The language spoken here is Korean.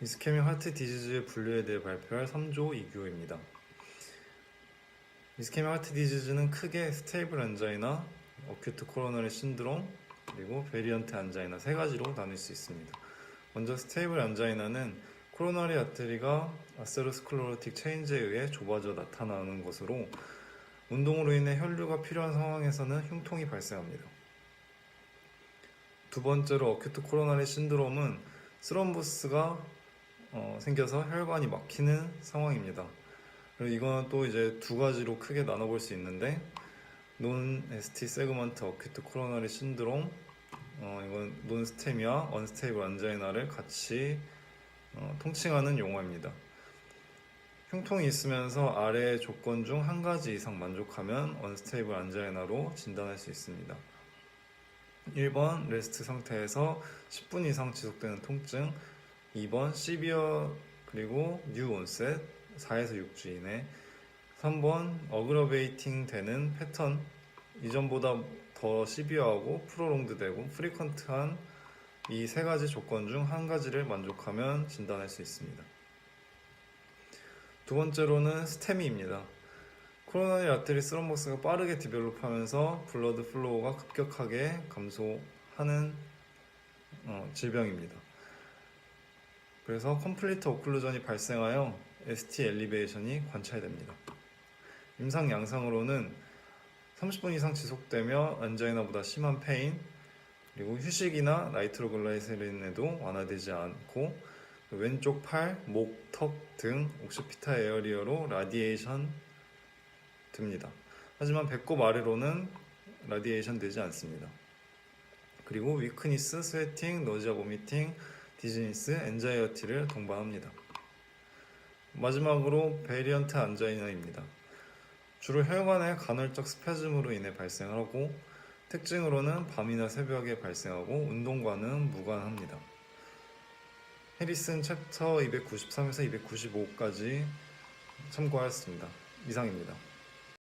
이스케믹 하트 디지즈의 분류에 대해 발표할 3조 2교입니다. 이스케믹 하트 디지즈는 크게 스테이블 안자이나, 어큐트 코로너리 신드롬, 그리고 베리언트 안자이나 세 가지로 나눌 수 있습니다. 먼저 스테이블 안자이나는 코로나리 아테리가 아세로스클로로틱 체인지에 의해 좁아져 나타나는 것으로 운동으로 인해 혈류가 필요한 상황에서는 흉통이 발생합니다. 두 번째로 어큐트 코로나리 신드롬은 스럼부스가 어, 생겨서 혈관이 막히는 상황입니다. 그리고 이거는 또 이제 두 가지로 크게 나눠볼 수 있는데 논 ST 세그먼트 어큐트 코로나리 신드롬 어, 이건 논 스테미와 언스테이블 안자이나를 같이 어, 통칭하는 용어입니다. 흉통이 있으면서 아래의 조건 중 한 가지 이상 만족하면 언스테이블 안자이나로 진단할 수 있습니다. 1번 레스트 상태에서 10분 이상 지속되는 통증 2번 시비어 그리고 뉴 온셋 4에서 6주 이내 3번 어그러베이팅 되는 패턴 이전보다 더 시비어하고 프로롱드 되고 프리컨트한 이 세 가지 조건 중 한 가지를 만족하면 진단할 수 있습니다. 두 번째로는 스테미입니다. 코로나리 아테리 스럼버스가 빠르게 디벨롭하면서 블러드 플로우가 급격하게 감소하는 어, 질병입니다. 그래서 컴플리트 오클루전이 발생하여 ST 엘리베이션이 관찰됩니다. 임상 양상으로는 30분 이상 지속되며 안자이나보다 심한 페인 그리고 휴식이나 나이트로글라이세린에도 완화되지 않고 왼쪽 팔, 목, 턱 등 옥시피타 에어리어로 라디에이션 됩니다. 하지만 배꼽 아래로는 라디에이션 되지 않습니다. 그리고 위크니스, 스웨팅, 너지아 보미팅, 디즈니스, 엔자이어티를 동반합니다. 마지막으로 베리언트 안자이나입니다. 주로 혈관의 간헐적 스파즘으로 인해 발생하고 특징으로는 밤이나 새벽에 발생하고 운동과는 무관합니다. 해리슨 챕터 293에서 295까지 참고하였습니다. 이상입니다.